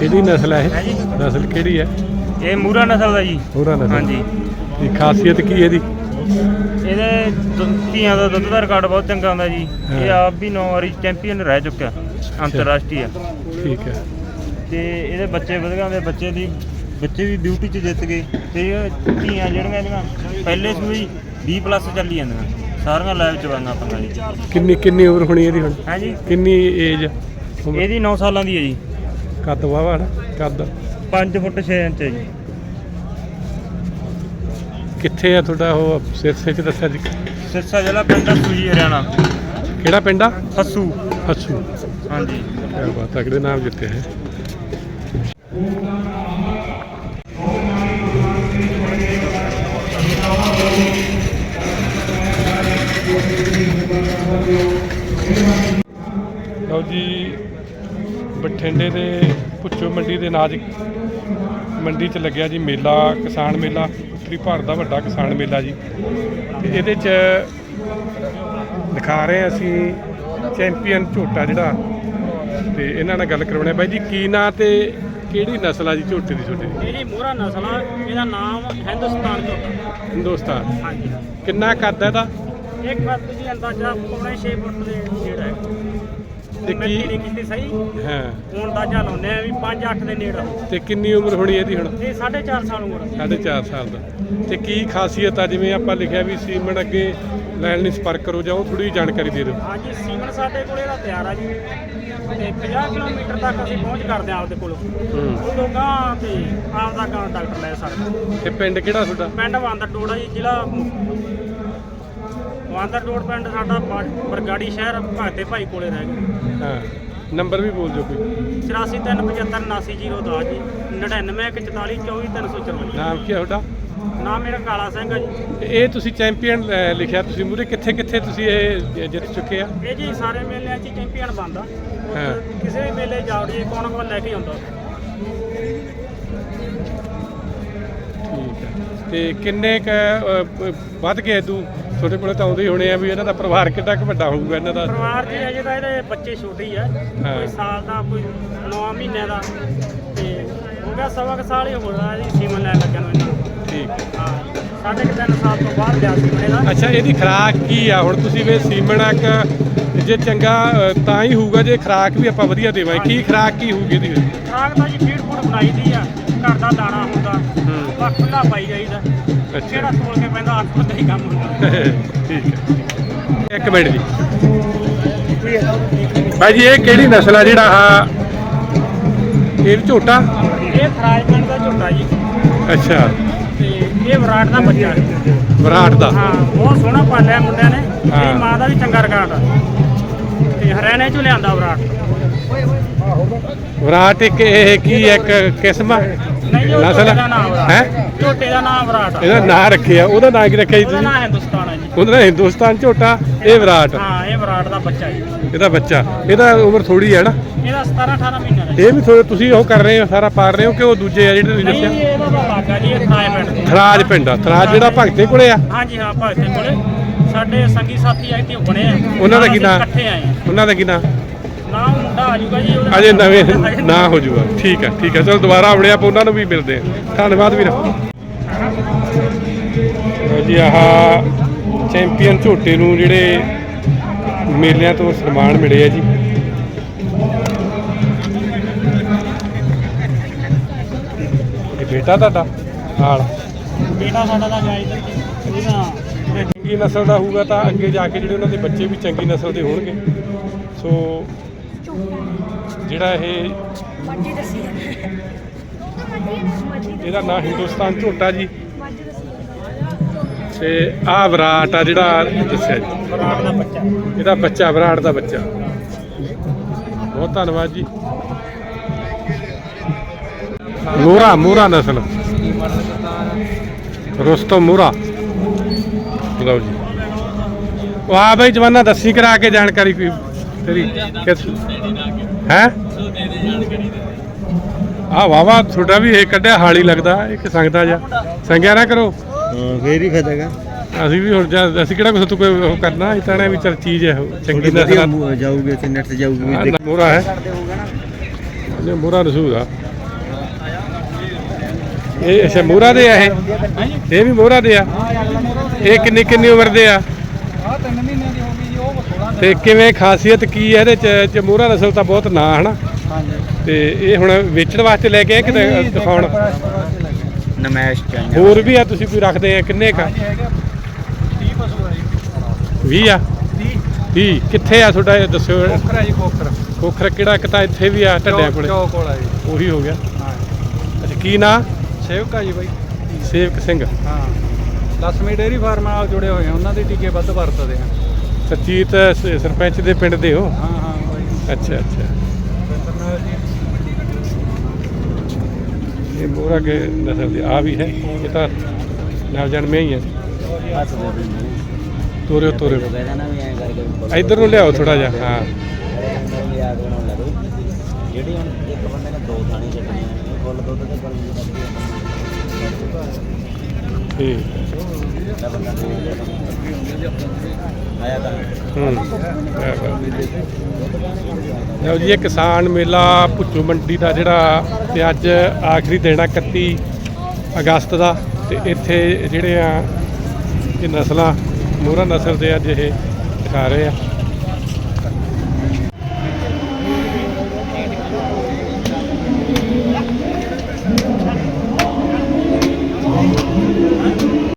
ਕਿਹੜੀ ਨਸਲ ਹੈ ਇਹ? ਨਸਲ ਕਿਹੜੀ ਹੈ? ਇਹ ਮੂਰਾ ਨਸਲ ਦਾ ਜੀ। ਪੂਰਾ ਨਸਲ। ਹਾਂਜੀ। ਦੀ ਖਾਸੀਅਤ ਕੀ ਹੈ ਇਹਦੀ? ਇਹਦੇ ਦੁੱਧ- ਦਾ ਦੁੱਧ ਦਾ ਰਿਕਾਰਡ ਬਹੁਤ ਚੰਗਾ ਹੁੰਦਾ ਜੀ। ਇਹ ਆਪ ਵੀ ਨੌ ਵਾਰੀ ਚੈਂਪੀਅਨ ਰਹਿ ਚੁੱਕਿਆ। ਅੰਤਰਰਾਸ਼ਟਰੀ ਠੀਕ ਹੈ। ਤੇ ਇਹਦੇ ਬੱਚੇ ਵਧੀਆ ਦੇ ਬੱਚੇ ਦੀ ਬੱਚੇ ਵੀ ਡਿਊਟੀ 'ਚ ਜਿੱਤ ਗਏ। ਤੇ ਇਹ ਧੀਆਂ ਜਿਹੜੀਆਂ ਇਹਦੀਆਂ ਪਹਿਲੇ ਸੂਈ 20 ਪਲੱਸ ਚੱਲੀ ਜਾਂਦੀਆਂ। ਸਾਰੀਆਂ ਲਾਈਵ ਚ ਵਾਂਗਾ ਪੰਗਾ ਜੀ। ਕਿੰਨੀ ਕਿੰਨੀ ਉਮਰ ਹੋਣੀ ਇਹਦੀ ਹੁਣ? ਹੈ ਜੀ? ਕਿੰਨੀ ਏਜ ਇਹਦੀ 9 ਸਾਲਾਂ ਦੀ ਹੈ ਜੀ। ਕੱਦ ਵਾਵਾ ਨਾ ਕੱਦ। 5 ਫੁੱਟ 6 ਇੰਚ ਹੈ ਜੀ। ਕਿੱਥੇ ਆ ਤੁਹਾਡਾ ਉਹ ਸਿਰਸੇ ਚ ਦੱਸਿਆ ਜੀ? ਸਿਰਸਾ ਜ਼ਿਲ੍ਹਾ ਪਿੰਡ ਆ ਸੂਈ ਹਰਿਆਣਾ। ਕਿਹੜਾ ਪਿੰਡ ਆ? ਫੱਸੂ ਹੱਸੂ। ਹਾਂਜੀ। ਕਿਆ ਬਾਤ ਤਗੜੇ ਨਾਮ ਜਿੱਤੇ ਹੈ? ਬਠਿੰਡੇ ਦੇ ਪੁੱਛੋ ਮੰਡੀ ਦੇ ਨਾਜ ਮੰਡੀ 'ਚ ਲੱਗਿਆ ਜੀ ਮੇਲਾ ਕਿਸਾਨ ਮੇਲਾ ਉੱਤਰੀ ਭਾਰਤ ਦਾ ਵੱਡਾ ਕਿਸਾਨ ਮੇਲਾ ਜੀ। ਤੇ ਇਹਦੇ 'ਚ ਦਿਖਾ ਰਹੇ ਅਸੀਂ ਚੈਂਪੀਅਨ ਝੋਟਾ ਜਿਹੜਾ। ਤੇ ਇਹਨਾਂ ਨਾਲ ਗੱਲ ਕਰਵਾਉਣੇ ਬਾਈ ਜੀ ਕੀ ਨਾਂ ਤੇ ਕਿਹੜੀ ਨਸਲ ਆ ਜੀ ਝੋਟੇ ਦੀ ਛੋਟੀ ਦੀ ਇਹਦੀ ਮੋਹਰਾ ਨਸਲ ਆ। ਇਹਦਾ ਨਾਮ ਹਿੰਦੁਸਤਾਨ ਝੋਟਾ ਹਿੰਦੁਸਤਾਨ। ਹਾਂਜੀ। ਕਿੰਨਾ ਕੱਦ ਹੈ ਇਹਦਾ? ਇੱਕ ਕੱਦ ਜੀ ਅੰਦਾਜ਼ਾ ਪੌਣੇ 6 ਫੁੱਟ ਦੇ ਤੇ ਕੀ ਨਹੀਂ ਕੀਤੀ ਸਹੀ? ਹਾਂ। ਹੁਣ ਅੰਦਾਜ਼ਾ ਲਾਉਂਦੇ ਆ ਵੀ 5-8 ਦੇ ਨੇੜੇ। ਤੇ ਕਿੰਨੀ ਉਮਰ ਹੋਣੀ ਇਹਦੀ ਹੁਣ? ਇਹ 4.5 ਸਾਲ ਉਮਰ ਆ। ਸਾਢੇ ਚਾਰ ਸਾਲ ਦਾ। ਤੇ ਕੀ ਖਾਸੀਅਤ ਆ ਜਿਵੇਂ ਆਪਾਂ ਲਿਖਿਆ ਵੀ ਸੀਮਨ ਅੱਗੇ ਲੈਣ ਲਈ ਸੰਪਰਕ ਕਰੋ ਜਾਂ ਉਹ ਥੋੜੀ ਜਾਣਕਾਰੀ ਦੇ ਦਿਓ। ਹਾਂਜੀ ਸੀਮਨ ਸਾਡੇ ਕੋਲ ਇਹਦਾ ਤਿਆਰ ਆ ਜੀ। ਤੇ 50 ਕਿਲੋਮੀਟਰ ਤੱਕ ਅਸੀਂ ਪਹੁੰਚ ਕਰਦੇ ਆ ਆਪਦੇ ਕੋਲੋਂ। ਹੂੰ। ਉਹ ਲੋਕਾਂ ਤੇ ਆਪਦਾ ਗਾਂ ਡਾਕਟਰ ਲੈ ਸਕਦਾ ਤੇ ਪਿੰਡ ਕਿਹੜਾ ਤੁਹਾਡਾ? ਪਿੰਡ ਵਾਂਦਰ ਟੋੜਾ ਜੀ ਜ਼ਿਲ੍ਹਾ ਵਾਂਦਰ ਟੋੜ ਪਿੰਡ ਸਾਡਾ ਬਾ- ਬਰਗਾੜੀ ਸ਼ਹਿਰ ਭਗਤੇ ਭਾਈ ਕੋਲੇ ਰਹਿ ਗਿਆ ਹਾਂ ਨੰਬਰ ਵੀ ਬੋਲ ਦਿਓ ਕੋਈ। 8437579010 ਜੀ 9914424354 ਨਾਮ ਕੀ ਹੈ ਤੁਹਾਡਾ? ਨਾਮ ਮੇਰਾ ਕਾਲਾ ਸਿੰਘ ਹੈ ਜੀ। ਤੇ ਇਹ ਤੁਸੀਂ ਚੈਂਪੀਅਨ ਲਿਖਿਆ ਤੁਸੀਂ ਮੂਰੇ ਕਿੱਥੇ ਕਿੱਥੇ ਤੁਸੀਂ ਇਹ ਜਿੱਤ ਚੁੱਕੇ ਆ? ਇਹ ਜੀ ਸਾਰੇ ਮੇਲਿਆਂ 'ਚ ਚੈਂਪੀਅਨ ਬਣਦਾ। ਹਾਂ। ਕਿਸੇ ਵੀ ਮੇਲੇ ਜਾਓ ਜੀ ਕੋਣ ਕੋਣ ਲੈ ਕੇ ਆਉਂਦਾ। ਠੀਕ ਹੈ ਤੇ ਕਿੰਨੇ ਕ ਵੱਧ ਗਏ ਤੂੰ? ਤੁਹਾਡੇ ਕੋਲੇ ਤਾਂ ਆਉਂਦੇ ਹੀ ਹੋਣੇ ਆ ਵੀ ਇਹਨਾਂ ਦਾ ਪਰਿਵਾਰ ਕਿੱਡਾ ਕੁ ਵੱਡਾ ਹੋਊਗਾ ਇਹਨਾਂ ਦਾ। ਪਰਿਵਾਰ ਜੀ ਅਜੇ ਤਾਂ ਇਹਦੇ ਬੱਚੇ ਛੋਟੇ ਹੀ ਆ। ਕੋਈ ਸਾਲ ਦਾ ਕੋਈ 9 ਮਹੀਨੇ ਦਾ। ਤੇ ਹੋ ਗਿਆ ਸਵਾ ਕੁ ਸਾਲ ਹੀ ਹੋ ਗਿਆ ਜੀ ਸੀਮਨ ਲੈਣ ਲੱਗਿਆ ਨੂੰ ਇਹਨਾਂ ਨੂੰ। ਠੀਕ। ਹੈ। ਸਾਢੇ ਕੁ ਤਿੰਨ ਸਾਲ ਤੋਂ ਬਾਅਦ ਲਿਆ ਸੀਮਨ ਇਹਦਾ ਅੱਛਾ ਇਹਦੀ ਖਰਾਕ ਕੀ ਆ? ਹੁਣ ਤੁਸੀਂ ਵੇ ਸੀਮਣਕ ਜੇ ਚੰਗਾ ਅ, ਤਾਂ ਹੀ ਹੋਊਗਾ ਜੇ ਖਰਾਕ ਵੀ ਆਪਾਂ ਵਧੀਆ ਦੇਵਾਂਗੇ। ਕੀ ਖਰਾਕ ਕੀ ਹੋਊਗੀ ਇਹਦੀ? ਖਰਾਕ ਤਾਂ ਜੀ ਫੀਡ ਫੂਡ ਬਣਾਈ ਦੀ ਆ। ਘਰ ਦਾ ਦਾਣਾ ਹੁੰਦਾ। ਹੂੰ। ਖੁੱਲਾ ਪਾਈ ਜਾਈਦਾ। ਅੱਛਾ ਕਿਹੜਾ ਤੋਲ ਕੇ ਪੈਂਦਾ ਅੱਠ ਬੰਦੇ ਹੀ ਕੰਮ ਹੁੰਦਾ। ਠੀਕ ਹੈ ਇੱਕ ਮਿੰਟ ਜੀ। ਭਾਈ ਜੀ ਇਹ ਕਿਹੜੀ ਨਸਲ ਆ ਜਿਹੜਾ ਆ? ਇਹ ਝੋਟਾ? ਇਹ ਫਰਾਜਮੈਂਟ ਦਾ ਝੋਟਾ ਜੀ। ਅੱਛਾ। ਤੇ ਇਹ ਵਿਰਾਟ ਦਾ ਬੱਚਾ ਹੈ ਵਿਰਾਟ ਦਾ? ਹਾਂ ਬਹੁਤ ਸੋਹਣਾ ਪਾਲਿਆ ਮੁੰਡਿਆਂ ਨੇ। ਹਾਂ। ਇਹਦੀ ਮਾਂ ਦਾ ਵੀ ਚੰਗਾ ਰਿਕਾਰਡ ਆ। ਤੇ ਹਰਿਆਣੇ ਚੋਂ ਲਿਆਂਦਾ ਵਿਰਾਟ। ਵਿਰਾਟ ਇੱਕ ਇਹ ਕੀ ਇੱਕ ਕਿਸਮ ਆ? ਨਹੀਂ ਉਹ ਨਸਲ ਝੋਟੇ ਦਾ ਨਾਮ ਵਿਰਾਟ ਹੈ? ਝੋਟੇ ਦਾ ਨਾਮ ਵਿਰਾਟ ਆ। ਇਹਦਾ ਨਾਂ ਰੱਖਿਆ ਉਹਦਾ ਨਾਂ ਕੀ ਰੱਖਿਆ ਜੀ ਉਹਦਾ ਤੁਸੀਂ? ਨਾਮ ਹਿੰਦੁਸਤਾਨ ਹੈ ਜੀ। ਉਹਦਾ ਨਾਂ ਹਿੰਦੁਸਤਾਨ ਝੋਟਾ ਇਹ ਵਿਰਾਟ। ਹਾਂ ਇਹ ਵਿਰਾਟ ਦਾ ਬੱਚਾ ਜੀ। ਇਹਦਾ ਬੱਚਾ। ਇਹਦਾ ਉਮਰ ਥੋੜੀ ਹੈ ਨਾ? ਇਹਦਾ 17 18 ਮਹੀਨਿਆਂ ਦਾ ਜੀ। ਇਹ ਵੀ ਥੋੜੇ ਤੁਸੀਂ ਉਹ ਕਰ ਰਹੇ ਹੋ ਸਾਰਾ ਪਾਰ ਰਹੇ ਹੋ ਕਿ ਉਹ ਦੂਜੇ ਆ ਜਿਹੜੇ ਤੁਸੀਂ ਨਹੀਂ ਦੱਸਿਆ? ਇਹਦਾ ਤਾਂ ਲਾਗਾ ਜੀ ਇਹ ਥਰਾਇਮੈਂਟ ਦੇ। ਥਰਾਜ ਪਿੰਡ ਆ। ਥਰਾਜ ਜਿਹੜਾ ਭਗਤੇ ਕੋਲੇ ਆ? ਹਾਂਜੀ ਹਾਂ ਭਗਤੇ ਕੋਲੇ। ਸਾਡੇ ਸੰਗੀ ਸਾਥੀ ਆਏ ਤੇ ਬਣੇ ਆ। ਉਹਨਾਂ ਦਾ ਕੀ ਅਸੀਂ ਨਾਂ? ਇਕੱਠੇ ਆਏ ਆ। ਉਹਨਾਂ ਦਾ ਕੀ ਨਾਂ? ਨਾਮ ਮੁੰਡਾ ਆ ਜਾਊਗਾ ਜੀ ਉਹਦਾ ਅਜੇ ਨਵੇਂ ਨਾਂ ਹੋ ਜਾਊਗਾ। ਠੀਕ ਹੈ ਠੀਕ ਹੈ ਚਲੋ ਦੁਬਾਰਾ ਆਉਣੇ ਆਪਾਂ ਉਹਨਾਂ ਨੂੰ ਵੀ ਮਿਲਦੇ ਹਾਂ। ਧੰਨਵਾਦ ਵੀਰ। ਜੀ ਆਹ ਚੈਂਪੀਅਨ ਝੋਟੇ ਨੂੰ ਜਿਹੜੇ ਮੇਲਿਆਂ ਤੋਂ ਸਨਮਾਨ ਮਿਲੇ ਆ ਜੀ। ਇਹ ਬੇਟਾ ਤੁਹਾਡਾ? ਨਾਲ। ਬੇਟਾ ਸਾਡਾ ਦਾ ਜਾਇਜ਼ ਇਹਦਾ ਚੰਗੀ ਨਸਲ ਦਾ ਹੋਊਗਾ ਤਾਂ ਅੱਗੇ ਜਾ ਕੇ ਜਿਹੜੇ ਉਹਨਾਂ ਦੇ ਬੱਚੇ ਵੀ ਚੰਗੀ ਨਸਲ ਦੇ ਹੋਣਗੇ। ਸੋ ਜਿਹੜਾ ਇਹ ਮੱਝੀ ਦੱਸੀ ਇਹਦਾ ਨਾਂ ਹਿੰਦੁਸਤਾਨ ਝੋਟਾ ਜੀ। ਤੇ ਆਹ ਵਿਰਾਟ ਆ ਜਿਹੜਾ ਦੱਸਿਆ ਜੀ। ਵਿਰਾਟ ਦਾ ਬੱਚਾ। ਇਹਦਾ ਬੱਚਾ ਵਿਰਾਟ ਦਾ ਬੱਚਾ। ਬਹੁਤ ਧੰਨਵਾਦ ਜੀ। ਮੋਰਾ ਮੋਰਾ ਨਸਲ। ਰੁਸਤਮ ਮੋਰਾ ਲਓ ਜੀ। ਆ ਬਈ ਜਵਾਨਾ ਦੱਸੀ ਕਰਾ ਕੇ ਜਾਣਕਾਰੀ ਕੋਈ। ਤੇਰੀ ਕਿਸ ਹੈ? ਆ ਵਾਵਾ ਤੁਹਾਡਾ ਵੀ ਇਹ ਕੱਢਿਆ ਹਾਲੀ ਲੱਗਦਾ ਇੱਕ ਸੰਗਦਾ ਜਾ ਸੰਗਿਆ ਨਾ ਕਰੋ। ਫੇਰ ਹੀ ਫਾਇਦਾਗਾ ਅਸੀਂ ਵੀ ਹੁਣ ਜਾਂ- ਅਸੀਂ ਕਿਹੜਾ ਕੁਛ ਤੋਂ ਕੋਈ ਉਹ ਕਰਨਾ ਇਹ ਤਾਂ ਵੀ ਚਲ ਚੀਜ਼ ਹੈ ਚੰਗੀ ਨਸਲ ਜਾਊਗੇ ਤੇ ਨੈਟ ਤੇ ਜਾਊਗੀ ਮੋਰਾ ਹੈ। ਇਹ ਮੋਰਾ ਰਸੂਲ ਆ। ਇਹ ਅੱਛਾ ਮੋਹਰਾ ਦੇ ਆ ਇਹ? ਇਹ ਵੀ ਮੋਹਰਾ ਦੇ ਆ? ਇਹ ਕਿੰਨੀ ਕਿੰਨੀ ਉਮਰ ਦੇ ਆ ਤਿੰਨ ਮਹੀਨਿਆਂ ਦੀ ਹੋ ਗਈ ਜੀ ਉਹ 16 ਤੇ ਕਿਵੇਂ ਖਾਸੀਅਤ ਕੀ ਹੈ? ਇਹਦੇ ਚ ਚ ਮੋਹਰਾ ਨਸਲ ਤਾਂ ਬਹੁਤ ਨਾਂ ਹਨਾ? ਤੇ ਇਹ ਹੁਣ ਵੇਚਣ ਵਾਸਤੇ ਲੈ ਕੇ ਆਏ ਕਿਤੇ ਦਿਖਾਉਣ? ਨਮੈਸ਼ ਚਾਹੀਦਾ ਹੋਰ ਵੀ ਆ ਤੁਸੀਂ ਕੋਈ ਰੱਖਦੇ ਆ? ਕਿੰਨੇ ਕਾ ਹਾਂਜੀ ਹੈਗਾ 30 ਪਸ਼ੂ ਹੈ ਜੀ। 20 ਆ? 30 20 ਕਿੱਥੇ ਆ ਤੁਹਾਡਾ ਇਹ ਦੱਸਿਓ। ਕੋਕਰ ਹੈ ਜੀ ਕੋਕਰ ਕੋਖਰ ਕਿਹੜਾ ਕਿਤਾ ਇੱਥੇ ਵੀ ਆ ਢੱਡਿਆਂ ਕੋਲੇ। ਚੌਕ ਕੋਲ ਜੀ। ਉਹੀ ਹੋ ਗਿਆ। ਹਾਂ ਅੱਛਾ ਕੀ ਨਾਂ? ਸੇਵਕਾ ਜੀ ਬਾਈ। ਸੇਵਕ ਸਿੰਘ। ਹਾਂ। ਲక్ష్ਮੀ ਡੇਰੀ ਫਾਰਮ ਨਾਲ ਜੁੜੇ ਹੋਏ ਆ। ਉਹਨਾਂ ਦੇ ਟੀਕੇ ਵੱਧ ਵਰਤਦੇ ਆ। ਸਰਜੀਤ ਸ- ਸਰਪੰਚ ਦੇ ਪਿੰਡ ਦੇ ਹੋ? ਹਾਂ ਹਾਂ ਬਾਈ। ਅੱਛਾ ਅੱਛਾ। ਬਿੰਦਰਨਾਥ ਜੀ। ਇਹ ਮੋਹਰਾ ਕੇ ਨਸਲ ਦੀ ਆ ਵੀ ਹੈ? ਇਹ ਤਾਂ ਨਾਲ ਜਨਮੇ ਹੀ ਹੈ। ਤੋਰਿਓ ਤੋਰਿਓ। ਇੱਧਰ ਨੂੰ ਲਿਆਓ ਥੋੜਾ ਜਿਹਾ ਹਾਂ। ਜਿਹੜੀ ਹੁਣ ਇੱਕ ਬੰਦੇ ਨੇ ਦੋ ਥਾਣੀ ਛੱਡਣੀਆਂ ਨੇ ਫੁੱਲ ਦੁੱਧ ਤੇ ਗਲ ਠੀਕ ਹੂੰ। ਲਓ ਜੀ, ਇਹ ਕਿਸਾਨ ਮੇਲਾ ਭੁੱਚੂ ਮੰਡੀ ਦਾ ਜਿਹੜਾ ਤੇ ਅੱਜ ਆਖਰੀ ਦਿਨ ਆ 31 ਅਗਸਤ ਦਾ ਤੇ ਇੱਥੇ ਜਿਹੜੇ ਆ ਇਹ ਨਸਲਾਂ, ਮੋਹਰਾ ਨਸਲ ਦੇ ਅੱਜ ਇਹ ਦਿਖਾ ਰਹੇ ਆ।